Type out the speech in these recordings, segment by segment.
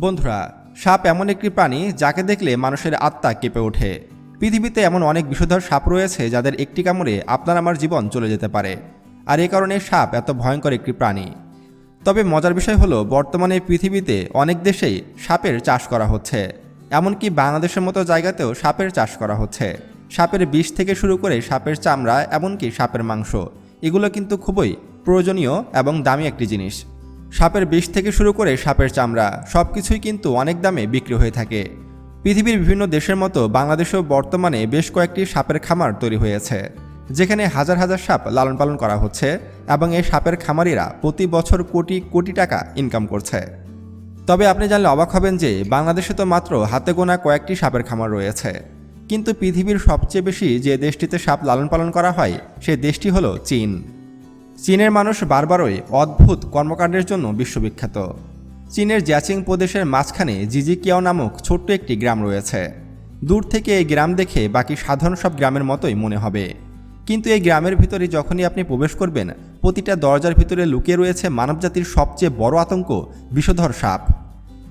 বন্ধুরা, সাপ এমন একটি প্রাণী যাকে দেখলে মানুষের আত্মা কেঁপে ওঠে। পৃথিবীতে এমন অনেক বিষধর সাপ রয়েছে যাদের একটি কামড়ে আপনার আমার জীবন চলে যেতে পারে। আর এই কারণে সাপ এত ভয়ঙ্কর একটি প্রাণী। তবে মজার বিষয় হলো, বর্তমানে পৃথিবীতে অনেক দেশেই সাপের চাষ করা হচ্ছে। এমনকি বাংলাদেশের মতো জায়গাতেও সাপের চাষ করা হচ্ছে। সাপের বিষ থেকে শুরু করে সাপের চামড়া, এমনকি সাপের মাংস, এগুলো কিন্তু খুবই প্রয়োজনীয় এবং দামি একটি জিনিস। সাপের বিষ থেকে শুরু করে সাপের চামড়া সব কিছুই কিন্তু অনেক দামে বিক্রি হয়ে থাকে। পৃথিবীর বিভিন্ন দেশের মতো বাংলাদেশেও বর্তমানে বেশ কয়েকটি সাপের খামার তৈরি হয়েছে, যেখানে হাজার হাজার সাপ লালন পালন করা হচ্ছে এবং এই সাপের খামারিরা প্রতি বছর কোটি কোটি টাকা ইনকাম করছে। তবে আপনি জানলে অবাক হবেন যে বাংলাদেশে তো মাত্র হাতে গোনা কয়েকটি সাপের খামার রয়েছে, কিন্তু পৃথিবীর সবচেয়ে বেশি যে দেশটিতে সাপ লালন পালন করা হয়, সে দেশটি হলো চীন। চীনের মানুষ বারবারই অদ্ভুত কর্মকাণ্ডের জন্য বিশ্ববিখ্যাত। চীনের জ্যাচিং প্রদেশের মাঝখানে জিজিকিয়াও নামক ছোট্ট একটি গ্রাম রয়েছে। দূর থেকে এই গ্রাম দেখে বাকি সাধারণ সব গ্রামের মতোই মনে হবে। কিন্তু এই গ্রামের ভিতরে যখনই আপনি প্রবেশ করবেন, প্রতিটা দরজার ভিতরে লুকিয়ে রয়েছে মানবজাতির সবচেয়ে বড় আতঙ্ক, বিষধর সাপ।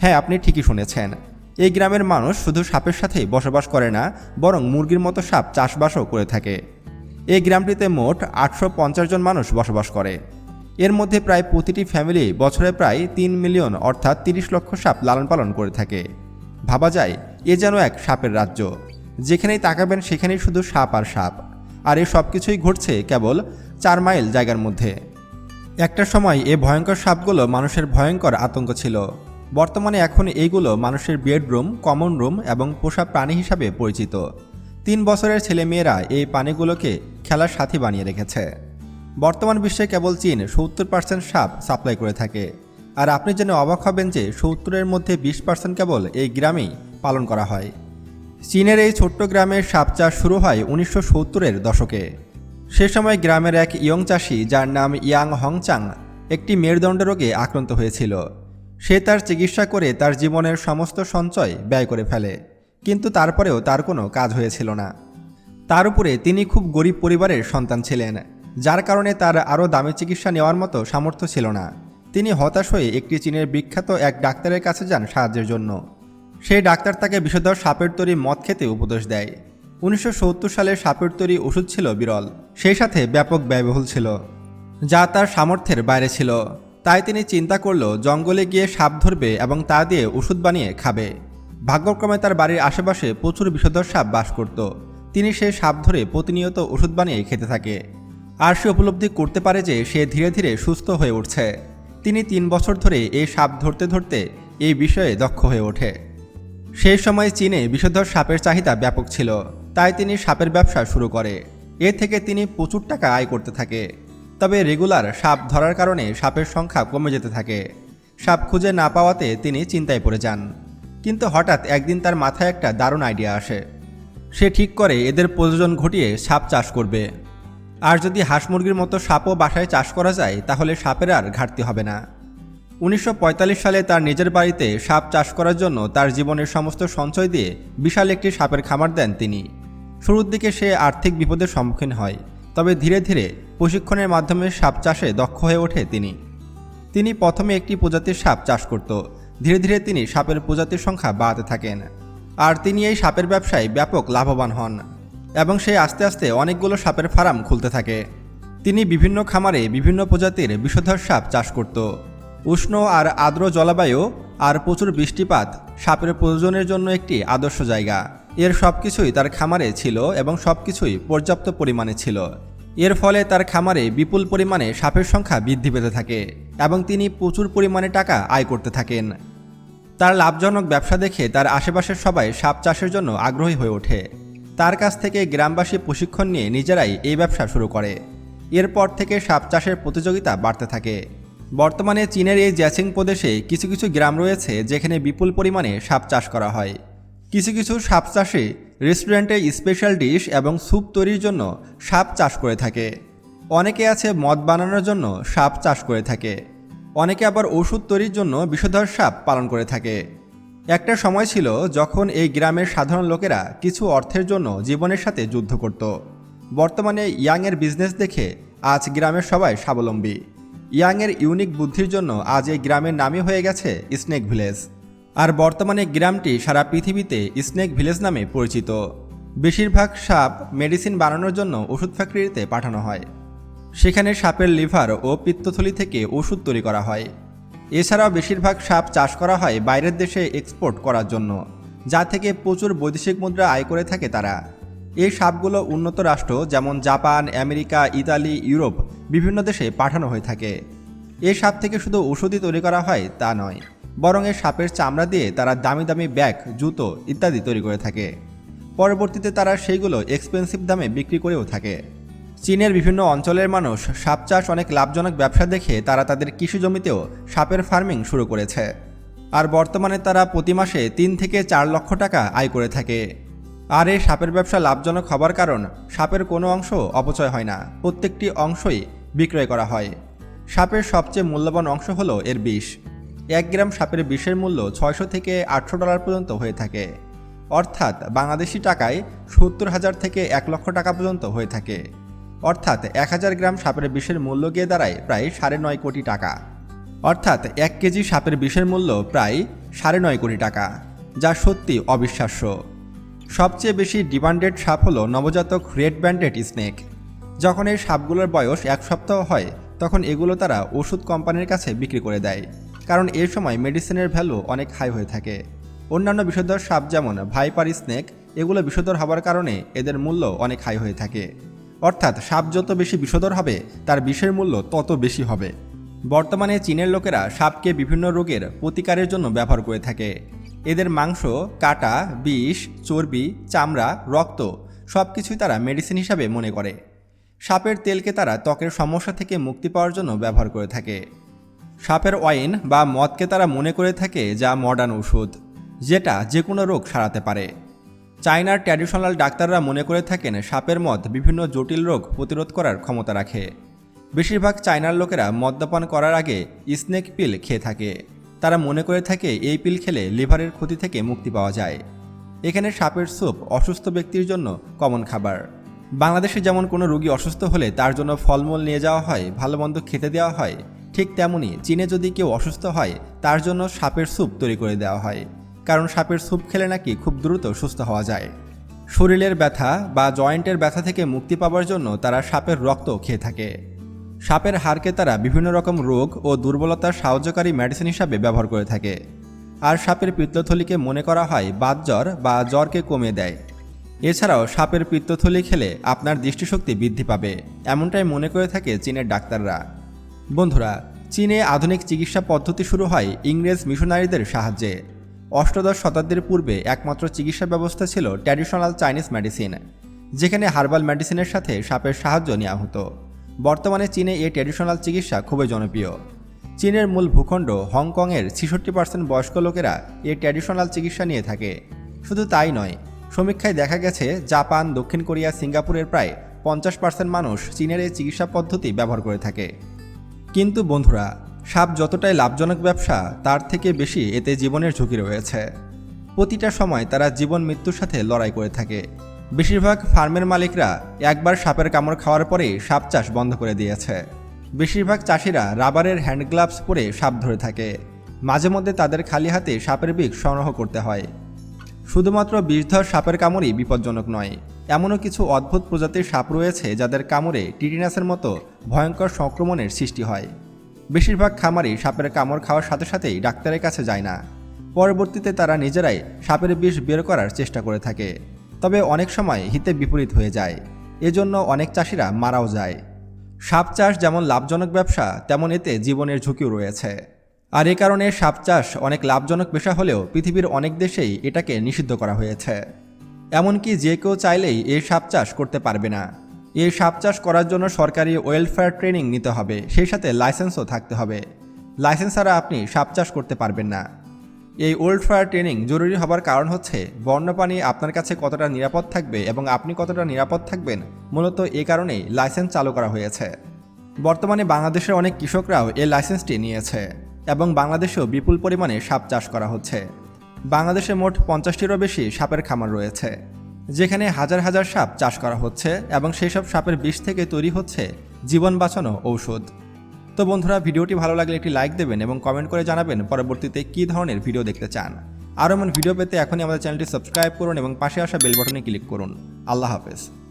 হ্যাঁ আপনি ঠিকই শুনেছেন। এই গ্রামের মানুষ শুধু সাপের সাথেই বসবাস করে না, বরং মুরগির মতো সাপ চাষবাসও করে থাকে। এই গ্রামটিতে মোট আটশো পঞ্চাশ জন মানুষ বসবাস করে। এর মধ্যে প্রায় প্রতিটি ফ্যামিলি বছরে প্রায় তিন মিলিয়ন অর্থাৎ তিরিশ লক্ষ সাপ লালন পালন করে থাকে। ভাবা যায়, এ যেন এক সাপের রাজ্য। যেখানেই তাকাবেন সেখানেই শুধু সাপ আর সাপ। আর এই সব কিছুই ঘটছে কেবল চার মাইল জায়গার মধ্যে। একটা সময় এ ভয়ঙ্কর সাপগুলো মানুষের ভয়ঙ্কর আতঙ্ক ছিল। বর্তমানে এখন এইগুলো মানুষের বেডরুম, কমন রুম এবং পোষা প্রাণী হিসাবে পরিচিত। তিন বছরের ছেলেমেয়েরা এই পানিগুলোকে খেলার সাথী বানিয়ে রেখেছে। বর্তমান বিশ্বে কেবল চীন সত্তর পার্সেন্ট সাপ সাপ্লাই করে থাকে। আর আপনি জেনে অবাক হবেন যে সত্তরের মধ্যে বিশ পার্সেন্ট কেবল এই গ্রামেই পালন করা হয়। চীনের এই ছোট্ট গ্রামের সাপ চাষ শুরু হয় উনিশশো সত্তরের দশকে। সে সময় গ্রামের এক ইয়ং চাষি যার নাম ইয়াং হংচাং একটি মেরুদণ্ড রোগে আক্রান্ত হয়েছিল। সে তার চিকিৎসা করে তার জীবনের সমস্ত সঞ্চয় ব্যয় করে ফেলে। কিন্তু তারপরেও তার কোনো কাজ হয়েছিল না। তার উপরে তিনি খুব গরিব পরিবারের সন্তান ছিলেন, যার কারণে তার আরও দামি চিকিৎসা নেওয়ার মতো সামর্থ্য ছিল না। তিনি হতাশ হয়ে একটি চীনের বিখ্যাত এক ডাক্তারের কাছে যান সাহায্যের জন্য। সেই ডাক্তার তাকে বিষধর সাপের তৈরি মদ খেতে উপদেশ দেয়। উনিশশো সত্তর সালে সাপের তৈরি ওষুধ ছিল বিরল, সেই সাথে ব্যাপক ব্যয়বহুল ছিল, যা তার সামর্থ্যের বাইরে ছিল। তাই তিনি চিন্তা করল, জঙ্গলে গিয়ে সাপ ধরবে এবং তা দিয়ে ওষুধ বানিয়ে খাবে। ভাগ্যক্রমে তার বাড়ির আশেপাশে প্রচুর বিষধর সাপ বাস করত। তিনি সেই সাপ ধরে প্রতিনিয়ত ওষুধ বানিয়ে খেতে থাকে। আর সে উপলব্ধি করতে পারে যে সে ধীরে ধীরে সুস্থ হয়ে উঠছে। তিনি তিন বছর ধরে এই সাপ ধরতে ধরতে এই বিষয়ে দক্ষ হয়ে ওঠে। সেই সময় চীনে বিষধর সাপের চাহিদা ব্যাপক ছিল। তাই তিনি সাপের ব্যবসা শুরু করে। এ থেকে তিনি প্রচুর টাকা আয় করতে থাকে। তবে রেগুলার সাপ ধরার কারণে সাপের সংখ্যা কমে যেতে থাকে। সাপ খুঁজে না পাওয়াতে তিনি চিন্তায় পড়ে যান। কিন্তু হঠাৎ একদিন তার মাথায় একটা দারুণ আইডিয়া আসে। সে ঠিক করে এদের প্রযোজন ঘটিয়ে সাপ চাষ করবে। আর যদি হাঁস মুরগির মতো সাপও বাসায় চাষ করা যায়, তাহলে সাপের আর ঘাটতি হবে না। উনিশশো পঁয়তাল্লিশ সালে তার নিজের বাড়িতে সাপ চাষ করার জন্য তার জীবনের সমস্ত সঞ্চয় দিয়ে বিশাল একটি সাপের খামার দেন তিনি। শুরুর দিকে সে আর্থিক বিপদের সম্মুখীন হয়, তবে ধীরে ধীরে প্রশিক্ষণের মাধ্যমে সাপ চাষে দক্ষ হয়ে ওঠে তিনি। তিনি প্রথমে একটি প্রজাতির সাপ চাষ করত। ধীরে ধীরে তিনি সাপের প্রজাতির সংখ্যা বাড়াতে থাকেন। আর তিনি এই সাপের ব্যবসায় ব্যাপক লাভবান হন এবং সে আস্তে আস্তে অনেকগুলো সাপের ফার্ম খুলতে থাকে। তিনি বিভিন্ন খামারে বিভিন্ন প্রজাতির বিষধর সাপ চাষ করত। উষ্ণ আর আর্দ্র জলবায়ু আর প্রচুর বৃষ্টিপাত সাপের প্রয়োজনের জন্য একটি আদর্শ জায়গা। এর সব কিছুই তার খামারে ছিল এবং সব কিছুই পর্যাপ্ত পরিমাণে ছিল। এর ফলে তার খামারে বিপুল পরিমাণে সাপের সংখ্যা বৃদ্ধি পেতে থাকে। এবং তিনি প্রচুর পরিমাণে টাকা আয় করতে থাকেন। তার লাভজনক ব্যবসা দেখে তার আশেপাশের সবাই সাপ চাষের জন্য আগ্রহী হয়ে ওঠে। তার কাছ থেকে গ্রামবাসী প্রশিক্ষণ নিয়ে নিজেরাই এই ব্যবসা শুরু করে। এরপর থেকে সাপ চাষের প্রতিযোগিতা বাড়তে থাকে। বর্তমানে চীনের এই জ্যাচিং প্রদেশে কিছু কিছু গ্রাম রয়েছে যেখানে বিপুল পরিমাণে সাপ চাষ করা হয়। কিছু কিছু সাপ চাষে রেস্টুরেন্টে স্পেশাল ডিশ এবং স্যুপ তৈরির জন্য সাপ চাষ করে থাকে। অনেকে আছে মদ বানানোর জন্য সাপ চাষ করে থাকে। অনেকে আবার ওষুধ তৈরির জন্য বিষধর সাপ পালন করে থাকে। একটা সময় ছিল যখন এই গ্রামের সাধারণ লোকেরা কিছু অর্থের জন্য জীবনের সাথে যুদ্ধ করত। বর্তমানে ইয়াংয়ের বিজনেস দেখে আজ গ্রামের সবাই স্বাবলম্বী। ইয়াংয়ের ইউনিক বুদ্ধির জন্য আজ এই গ্রামের নামই হয়ে গেছে স্নেক ভিলেজ আর বর্তমানে গ্রামটি সারা পৃথিবীতে স্নেক ভিলেজ নামে পরিচিত। বেশিরভাগ সাপ মেডিসিন বানানোর জন্য ওষুধ ফ্যাক্টরিতে পাঠানো হয়। সেখানে সাপের লিভার ও পিত্তথলি থেকে ওষুধ তৈরি করা হয়। এছাড়াও বেশিরভাগ সাপ চাষ করা হয় বাইরের দেশে এক্সপোর্ট করার জন্য, যা থেকে প্রচুর বৈদেশিক মুদ্রা আয় করে থাকে তারা। এই সাপগুলো উন্নত রাষ্ট্র যেমন জাপান, আমেরিকা, ইতালি, ইউরোপ, বিভিন্ন দেশে পাঠানো হয়ে থাকে। এই সাপ থেকে শুধু ওষুধই তৈরি করা হয় তা নয়, বরং এই সাপের চামড়া দিয়ে তারা দামি দামি ব্যাগ, জুতো ইত্যাদি তৈরি করে থাকে। পরবর্তীতে তারা সেইগুলো এক্সপেন্সিভ দামে বিক্রি করেও থাকে। চীনের বিভিন্ন অঞ্চলের মানুষ সাপ চাষ অনেক লাভজনক ব্যবসা দেখে তারা তাদের কৃষি জমিতেও সাপের ফার্মিং শুরু করেছে। আর বর্তমানে তারা প্রতি মাসে তিন থেকে চার লক্ষ টাকা আয় করে থাকে। আর এই সাপের ব্যবসা লাভজনক হবার কারণ সাপের কোনো অংশ অপচয় হয় না, প্রত্যেকটি অংশই বিক্রয় করা হয়। সাপের সবচেয়ে মূল্যবান অংশ হলো এর বিষ। এক গ্রাম সাপের বিষের মূল্য ছয়শো থেকে আটশো ডলার পর্যন্ত হয়ে থাকে। অর্থাৎ বাংলাদেশি টাকায় সত্তর হাজার থেকে এক লক্ষ টাকা পর্যন্ত হয়ে থাকে। অর্থাৎ এক হাজার গ্রাম সাপের বিষের মূল্য গিয়ে দাঁড়ায় প্রায় সাড়ে নয় কোটি টাকা। অর্থাৎ এক কেজি সাপের বিষের মূল্য প্রায় সাড়ে নয় কোটি টাকা, যা সত্যি অবিশ্বাস্য। সবচেয়ে বেশি ডিমান্ডেড সাপ হলো নবজাতক রেড ব্যান্ডেড স্নেক। যখন এই সাপগুলোর বয়স এক সপ্তাহ হয়, তখন এগুলো তারা ওষুধ কোম্পানির কাছে বিক্রি করে দেয়, কারণ এই সময় মেডিসিনের ভ্যালু অনেক হাই হয়ে থাকে। অন্যান্য বিষধর সাপ যেমন ভাইপার স্নেক, এগুলো বিষধর হবার কারণে এদের মূল্য অনেক হাই হয়ে থাকে। অর্থাৎ সাপ যত বেশি বিষধর হবে, তার বিষের মূল্য তত বেশি হবে। বর্তমানে চীনের লোকেরা সাপকে বিভিন্ন রোগের প্রতিকারের জন্য ব্যবহার করে থাকে। এদের মাংস, কাটা, বিষ, চর্বি, চামড়া, রক্ত সব কিছুই তারা মেডিসিন হিসাবে মনে করে। সাপের তেলকে তারা ত্বকের সমস্যা থেকে মুক্তি পাওয়ার জন্য ব্যবহার করে থাকে। সাপের ওয়াইন বা মদকে তারা মনে করে থাকে যা মডার্ন ওষুধ যেটা যে কোনো রোগ সারাতে পারে। চায়নার ট্র্যাডিশনাল ডাক্তাররা মনে করে থাকেন সাপের মদ বিভিন্ন জটিল রোগ প্রতিরোধ করার ক্ষমতা রাখে। বেশিরভাগ চায়নার লোকেরা মদ্যপান করার আগে স্নেক পিল খেয়ে থাকে। তারা মনে করে থাকে এই পিল খেলে লিভারের ক্ষতি থেকে মুক্তি পাওয়া যায়। এখানে সাপের স্যুপ অসুস্থ ব্যক্তির জন্য কমন খাবার। বাংলাদেশে যেমন কোনো রোগী অসুস্থ হলে তার জন্য ফলমূল নিয়ে যাওয়া হয় ভালো মন্দ খেতে দেওয়া হয়, ঠিক তেমনি চীনে যদি কেউ অসুস্থ হয়, তার জন্য সাপের স্যুপ তৈরি করে দেওয়া হয়। কারণ সাপের স্যুপ খেলে নাকি খুব দ্রুত সুস্থ হওয়া যায়। শরীরের ব্যথা বা জয়েন্টের ব্যথা থেকে মুক্তি পাওয়ার জন্য তারা সাপের রক্ত খেয়ে থাকে। সাপের হাড়কে তারা বিভিন্ন রকম রোগ ও দুর্বলতার সাহায্যকারী মেডিসিন হিসাবে ব্যবহার করে থাকে। আর সাপের পিত্তথলিকে মনে করা হয় বাত জ্বর বা জ্বরকে কমিয়ে দেয়। এছাড়াও সাপের পিত্তথলি খেলে আপনার দৃষ্টিশক্তি বৃদ্ধি পাবে, এমনটাই মনে করে থাকে চীনের ডাক্তাররা। বন্ধুরা, চীনে আধুনিক চিকিৎসা পদ্ধতি শুরু হয় ইংরেজ মিশনারিদের সাহায্যে। অষ্টাদশ শতাব্দীর পূর্বে একমাত্র চিকিৎসা ব্যবস্থা ছিল ট্র্যাডিশনাল চাইনিজ মেডিসিন, যেখানে হার্বাল মেডিসিনের সাথে সাপের সাহায্য নেওয়া হতো। বর্তমানে চীনে এই ট্র্যাডিশনাল চিকিৎসা খুবই জনপ্রিয়। চীনের মূল ভূখণ্ড হংকংয়ের ছিষট্টি পার্সেন্ট বয়স্ক লোকেরা এই ট্র্যাডিশনাল চিকিৎসা নিয়ে থাকে। শুধু তাই নয়, সমীক্ষায় দেখা গেছে জাপান, দক্ষিণ কোরিয়া, সিঙ্গাপুরের প্রায় পঞ্চাশ পার্সেন্ট মানুষ চীনের এই চিকিৎসা পদ্ধতি ব্যবহার করে থাকে। কিন্তু বন্ধুরা সাপ যতটাই লাভজনক ব্যবসা, তার থেকে বেশি এতে জীবনের ঝুঁকি রয়েছে। প্রতিটা সময় তারা জীবন মৃত্যুর সাথে লড়াই করে থাকে। বেশিরভাগ ফার্মের মালিকরা একবার সাপের কামড় খাওয়ার পরেই সাপ চাষ বন্ধ করে দিয়েছে। বেশিরভাগ চাষিরা রাবারের হ্যান্ড গ্লাভস পরে সাপ ধরে থাকে। মাঝে মধ্যে তাদের খালি হাতে সাপের বিষ সংগ্রহ করতে হয়। শুধুমাত্র বিষধর সাপের কামড়ই বিপজ্জনক নয়, এমনও কিছু অদ্ভুত প্রজাতির সাপ রয়েছে যাদের কামড়ে টিটিনাসের মতো ভয়ঙ্কর সংক্রমণের সৃষ্টি হয়। বেশিরভাগ খামারই সাপের কামড় খাওয়ার সাথে সাথেই ডাক্তারের কাছে যায় না। পরবর্তীতে তারা নিজেরাই সাপের বিষ বের করার চেষ্টা করে থাকে। তবে অনেক সময় হিতে বিপরীত হয়ে যায়। এজন্য অনেক চাষিরা মারাও যায়। সাপ চাষ যেমন লাভজনক ব্যবসা, তেমন এতে জীবনের ঝুঁকিও রয়েছে। আর এ কারণে সাপ চাষ অনেক লাভজনক পেশা হলেও পৃথিবীর অনেক দেশেই এটাকে নিষিদ্ধ করা হয়েছে। এমনকি যে কেউ চাইলেই এই সাপ চাষ করতে পারবে না। এই সাপ চাষ করার জন্য সরকারি ওয়েলফেয়ার ট্রেনিং নিতে হবে। সেই সাথে লাইসেন্সও থাকতে হবে। লাইসেন্স ছাড়া আপনি সাপ চাষ করতে পারবেন না। এই ওয়েলফেয়ার ট্রেনিং জরুরি হবার কারণ হচ্ছে, বন্যপ্রাণী আপনার কাছে কতটা নিরাপদ থাকবে এবং আপনি কতটা নিরাপদ থাকবেন, মূলত এ কারণেই লাইসেন্স চালু করা হয়েছে। বর্তমানে বাংলাদেশের অনেক কৃষকরাও এই লাইসেন্সটি নিয়েছে এবং বাংলাদেশেও বিপুল পরিমাণে সাপ চাষ করা হচ্ছে। বাংলাদেশে মোট পঞ্চাশটিরও বেশি সাপের খামার রয়েছে। যেখানে হাজার হাজার সাপ চাষ করা হচ্ছে এবং সেই সব সাপের বিষ থেকে তৈরি হচ্ছে জীবন বাঁচানো ঔষধ। তো বন্ধুরা, ভিডিওটি ভালো লাগলে একটি লাইক দেবেন এবং কমেন্ট করে জানাবেন পরবর্তীতে কী ধরনের ভিডিও দেখতে চান। আর এমন ভিডিও পেতে এখনই আমাদের চ্যানেলটি সাবস্ক্রাইব করুন এবং পাশে আসা বেল বাটনে ক্লিক করুন। আল্লাহ হাফেজ।